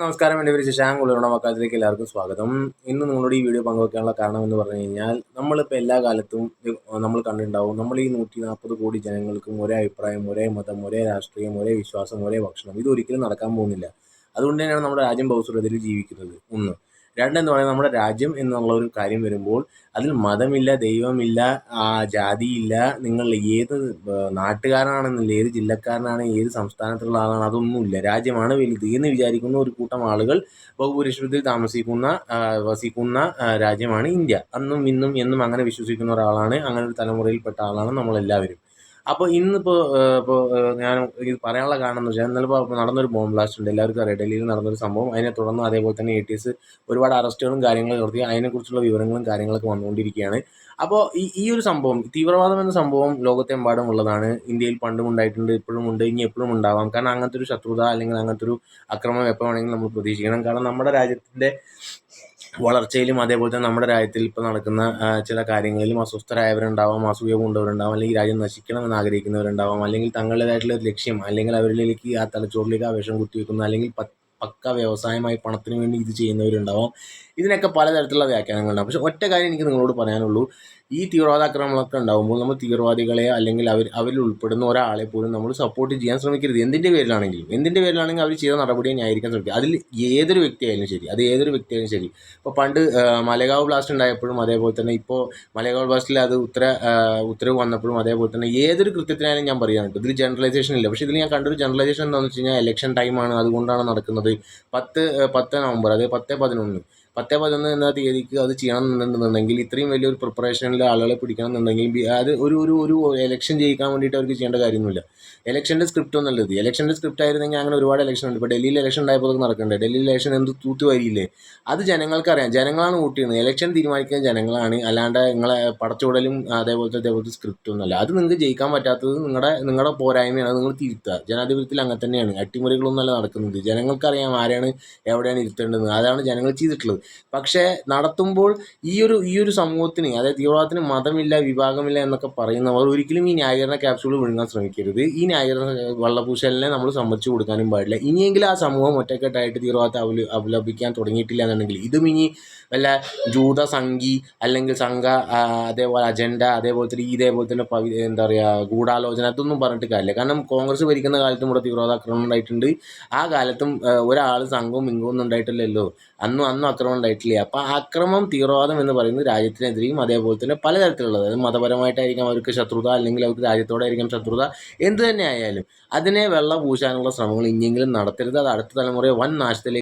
നമസ്കാരം എന്റെ പേര് ശശാങ്ക് ഉള്ളിലുള്ള മക്കാലത്തിലേക്ക് എല്ലാവർക്കും സ്വാഗതം. ഇന്ന് നിങ്ങളോട് ഈ വീഡിയോ പങ്കുവെക്കാനുള്ള കാരണം എന്ന് പറഞ്ഞു കഴിഞ്ഞാൽ നമ്മളിപ്പോൾ എല്ലാ കാലത്തും നമ്മൾ കണ്ടിട്ടുണ്ടാവും നമ്മൾ ഈ നൂറ്റി നാൽപ്പത് കോടി ജനങ്ങൾക്കും ഒരേ അഭിപ്രായം ഒരേ മതം ഒരേ രാഷ്ട്രീയം ഒരേ വിശ്വാസം ഒരേ ഭക്ഷണം ഇതൊരിക്കലും നടക്കാൻ പോകുന്നില്ല. അതുകൊണ്ട് തന്നെയാണ് നമ്മുടെ രാജ്യം ബഹുസ്വരതയിൽ ജീവിക്കുന്നത്. ഒന്ന്. രണ്ടെന്ന് പറയുന്നത് നമ്മുടെ രാജ്യം എന്നുള്ള ഒരു കാര്യം വരുമ്പോൾ അതിൽ മതമില്ല ദൈവമില്ല ആ ജാതിയില്ല നിങ്ങൾ ഏത് നാട്ടുകാരനാണെന്നില്ല ഏത് ജില്ലക്കാരനാണ് ഏത് സംസ്ഥാനത്തുള്ള ആളാണ് അതൊന്നുമില്ല. രാജ്യമാണ് വലുത് എന്ന് വിചാരിക്കുന്ന ഒരു കൂട്ടം ആളുകൾ ബഹുപുരുഷത്തിൽ താമസിക്കുന്ന വസിക്കുന്ന രാജ്യമാണ് ഇന്ത്യ. അന്നും ഇന്നും എന്നും അങ്ങനെ വിശ്വസിക്കുന്ന ഒരാളാണ് അങ്ങനെ ഒരു തലമുറയിൽപ്പെട്ട ആളാണ് നമ്മളെല്ലാവരും. അപ്പോൾ ഇന്നിപ്പോൾ ഇപ്പോൾ ഞാൻ ഇത് പറയാനുള്ള കാരണം വെച്ചാൽ ഇന്നലെ നടന്നൊരു ബോംബ് ബ്ലാസ്റ്റ് ഉണ്ട്. എല്ലാവർക്കും അറിയാം ഡൽഹിയിൽ നടന്നൊരു സംഭവം. അതിനെ തുടർന്ന് അതേപോലെ തന്നെ എ ടി എസ് ഒരുപാട് അറസ്റ്റുകളും കാര്യങ്ങളും നടത്തി. അതിനെക്കുറിച്ചുള്ള വിവരങ്ങളും കാര്യങ്ങളൊക്കെ വന്നുകൊണ്ടിരിക്കുകയാണ്. അപ്പോൾ ഈ ഈ ഒരു സംഭവം തീവ്രവാദം എന്ന സംഭവം ലോകത്തെമ്പാടും ഉള്ളതാണ്. ഇന്ത്യയിൽ പണ്ടും ഉണ്ടായിട്ടുണ്ട് ഇപ്പോഴും ഉണ്ട് ഇനി എപ്പോഴും ഉണ്ടാവാം. കാരണം അങ്ങനത്തെ ഒരു ശത്രുത അല്ലെങ്കിൽ അങ്ങനത്തെ ഒരു അക്രമം എപ്പോൾ വേണമെങ്കിലും നമ്മൾ പ്രതീക്ഷിക്കണം. കാരണം നമ്മുടെ രാജ്യത്തിന്റെ വളർച്ചയിലും അതേപോലെ തന്നെ നമ്മുടെ രാജ്യത്തിൽ ഇപ്പോൾ നടക്കുന്ന ചില കാര്യങ്ങളിലും അസ്വസ്ഥരായവരുണ്ടാവാം അസൂയ കൊണ്ടവരുണ്ടാവാം അല്ലെങ്കിൽ രാജ്യം നശിക്കണമെന്ന് ആഗ്രഹിക്കുന്നവരുണ്ടാവാം അല്ലെങ്കിൽ തങ്ങളുടേതായിട്ടുള്ള ഒരു ലക്ഷ്യം അല്ലെങ്കിൽ അവരിലേക്ക് ആ തലച്ചോറിലേക്ക് ആ വിഷം കുത്തിവെക്കുന്ന അല്ലെങ്കിൽ പക്ക വ്യവസായമായി പണത്തിന് വേണ്ടി ഇത് ചെയ്യുന്നവരുണ്ടാവാം. ഇതിനൊക്കെ പലതരത്തിലുള്ള വ്യാഖ്യാനങ്ങളുണ്ടാവും പക്ഷെ ഒറ്റ കാര്യം എനിക്ക് നിങ്ങളോട് പറയാനുള്ളൂ. ഈ തീവ്രവാദാക്രമണമൊക്കെ ഉണ്ടാകുമ്പോൾ നമ്മൾ തീവ്രവാദികളെ അല്ലെങ്കിൽ അവർ അവരിൽ ഉൾപ്പെടുന്ന ഒരാളെ പോലും നമ്മൾ സപ്പോർട്ട് ചെയ്യാൻ ശ്രമിക്കരുത്. എന്തിന്റെ പേരിലാണെങ്കിലും എന്തിന്റെ പേരിലാണെങ്കിലും അവർ ചെയ്ത നടപടിയെ ന്യായീകരിക്കാൻ ശ്രമിക്കുക. അതിൽ ഏതൊരു വ്യക്തിയായാലും ശരി അത് ഏതൊരു വ്യക്തിയായാലും ശരി. ഇപ്പോൾ പണ്ട് മലകാവ് ബ്ലാസ്റ്റ് ഉണ്ടായപ്പോഴും അതേപോലെ തന്നെ ഇപ്പോൾ മലകാവ് ബ്ലാസ്റ്റിൽ അത് ഉത്തര ഉത്തരവ് വന്നപ്പോഴും അതേപോലെ തന്നെ ഏതൊരു കൃത്യത്തിനായാലും ഞാൻ പറയാനുണ്ട് ഇതിൽ ജനറലൈസേഷൻ ഇല്ല. പക്ഷേ ഇതിൽ ഞാൻ കണ്ടൊരു ജനറലൈസേഷൻ എന്താണെന്ന് വെച്ച് കഴിഞ്ഞാൽ ഇലക്ഷൻ ടൈമാണ് അതുകൊണ്ടാണ് നടക്കുന്നത് പത്ത് പത്ത് നവംബർ അതായത് പത്ത് പതിനൊന്ന്. പത്ത് പതിനൊന്ന് എന്ന തീയതിക്ക് അത് ചെയ്യണം എന്നുണ്ടെന്നുണ്ടെങ്കിൽ ഇത്രയും വലിയൊരു പ്രിപ്പറേഷനിൽ ആളുകളെ പിടിക്കണം എന്നുണ്ടെങ്കിൽ അത് ഒരു ഒരു ഒരു എലക്ഷൻ ജയിക്കാൻ വേണ്ടിയിട്ട് അവർക്ക് ചെയ്യേണ്ട കാര്യമൊന്നുമില്ല. ഇലക്ഷന്റെ സ്ക്രിപ്റ്റ് ഒന്നുള്ളത് ഇലക്ഷന്റെ സ്ക്രിപ്റ്റ് ആയിരുന്നെങ്കിൽ അങ്ങനെ ഒരുപാട് ഇലക്ഷൻ ഉണ്ട്. ഇപ്പോൾ ഡൽഹിയിൽ ഇലക്ഷൻ ഉണ്ടായപ്പോൾ നടക്കണ്ടേ? ഡൽഹിയിൽ ഇലക്ഷൻ എന്ത് തൂത്തുവരിയില്ലേ അത് ജനങ്ങൾക്കറിയാം. ജനങ്ങളാണ് വോട്ട് ചെയ്യുന്നത്. ഇലക്ഷൻ തീരുമാനിക്കുന്ന ജനങ്ങളാണ്. അല്ലാണ്ട് നിങ്ങളെ പടച്ചുവിടലും അതേപോലത്തെ അതേപോലത്തെ സ്ക്രിപ്റ്റ് ഒന്നുമല്ല അത് നിങ്ങൾക്ക് ജയിക്കാൻ പറ്റാത്തത് നിങ്ങളുടെ നിങ്ങളുടെ പോരായ്മയാണ്. നിങ്ങൾ തിരുത്തുക. ജനാധിപത്യത്തിൽ അങ്ങനെ തന്നെയാണ്. അട്ടിമറികളൊന്നുമല്ല നടക്കുന്നത്. ജനങ്ങൾക്കറിയാം ആരാണ് എവിടെയാണ് ഇരുത്തേണ്ടത്. അതാണ് ജനങ്ങൾ ചെയ്തിട്ടുള്ളത്. പക്ഷേ നടത്തുമ്പോൾ ഈ ഒരു ഈ ഒരു സമൂഹത്തിന് അതായത് തീവ്രവാദത്തിന് മതമില്ല വിഭാഗമില്ല എന്നൊക്കെ പറയുന്നവർ ഒരിക്കലും ഈ ന്യായീകരണ ക്യാപ്സ്യൂൾ വിഴുങ്ങാൻ ശ്രമിക്കരുത്. ഈ ന്യായീകരണ വള്ളപൂശലിനെ നമ്മൾ സമ്മതിച്ചു കൊടുക്കാനും പാടില്ല. ഇനിയെങ്കിലും ആ സമൂഹം ഒറ്റക്കെട്ടായിട്ട് തീവ്രവാദത്തെ അവല അവലംബിക്കാൻ തുടങ്ങിയിട്ടില്ല എന്നുണ്ടെങ്കിൽ ഇതും ഇനി വല്ല ജൂത സംഘി അല്ലെങ്കിൽ സംഘ അതേപോലെ അജണ്ട അതേപോലെ തന്നെ ഇതേപോലെ തന്നെ പവി എന്താ പറയുക ഗൂഢാലോചന അതൊന്നും പറഞ്ഞിട്ട് കാര്യമില്ല. കാരണം കോൺഗ്രസ് ഭരിക്കുന്ന കാലത്തും ഇവിടെ തീവ്രവാദ ആക്രമണം ഉണ്ടായിട്ടുണ്ട്. ആ കാലത്തും ഒരാൾ സംഘവും ഇംഗവും ഒന്നും ഉണ്ടായിട്ടില്ലല്ലോ. അന്നും അന്നും അക്രമം ഉണ്ടായിട്ടില്ല? അപ്പോൾ അക്രമം തീവ്രവാദം എന്ന് പറയുന്നത് രാജ്യത്തിനെതിരെയും അതേപോലെ തന്നെ പലതരത്തിലുള്ളത്. അതായത് മതപരമായിട്ടായിരിക്കാം അവർക്ക് ശത്രുത അല്ലെങ്കിൽ അവർക്ക് രാജ്യത്തോടായിരിക്കാം ശത്രുത എന്ത് തന്നെ ആയാലും. അതിനെ വെള്ളം പൂശാനുള്ള ശ്രമങ്ങൾ ഇനിയെങ്കിലും നടത്തരുത്. അത് അടുത്ത തലമുറയെ വൻ നാശത്തിലേക്ക്